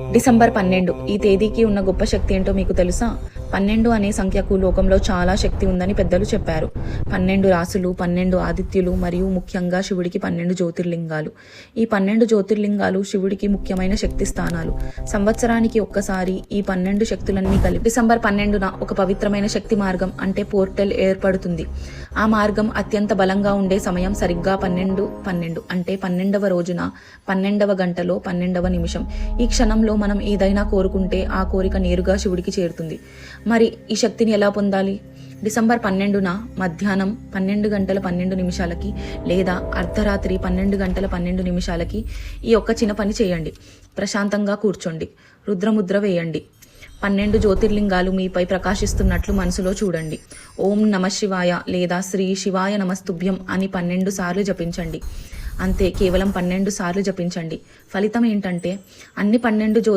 December పన్నెండు. ఈ తేదీకి ఉన్న గొప్ప శక్తి ఏంటో మీకు తెలుసా? పన్నెండు అనే సంఖ్యకు లోకంలో చాలా శక్తి ఉందని పెద్దలు చెప్పారు. పన్నెండు రాసులు పన్నెండు ఆదిత్యులు మరియు ముఖ్యంగా శివుడికి పన్నెండు జ్యోతిర్లింగాలు. ఈ పన్నెండు జ్యోతిర్లింగాలు శివుడికి ముఖ్యమైన శక్తి స్థానాలు. సంవత్సరానికి ఒక్కసారి ఈ పన్నెండు శక్తులన్నీ కలిపి డిసెంబర్ పన్నెండున ఒక పవిత్రమైన శక్తి మార్గం అంటే పోర్టల్ ఏర్పడుతుంది. ఆ మార్గం అత్యంత బలంగా ఉండే సమయం సరిగ్గా పన్నెండు పన్నెండు అంటే పన్నెండవ రోజున పన్నెండవ గంటలో పన్నెండవ నిమిషం. ఈ క్షణంలో మనం ఏదైనా కోరుకుంటే ఆ కోరిక నేరుగా శివుడికి చేరుతుంది. మరి ఈ శక్తిని ఎలా పొందాలి? డిసెంబర్ పన్నెండున మధ్యాహ్నం పన్నెండు గంటల పన్నెండు నిమిషాలకి లేదా అర్ధరాత్రి పన్నెండు గంటల పన్నెండు నిమిషాలకి ఈ ఒక్క చిన్న పని చేయండి. ప్రశాంతంగా కూర్చోండి. రుద్రముద్ర వేయండి. పన్నెండు జ్యోతిర్లింగాలు మీపై ప్రకాశిస్తున్నట్లు మనసులో చూడండి. ఓం నమ శివాయ లేదా శ్రీ శివాయ నమస్తుభ్యం అని పన్నెండు సార్లు జపించండి. అంతే కేవలం పన్నెండు సార్లు జపించండి. ఫలితం ఏంటంటే అన్ని పన్నెండు జ్యో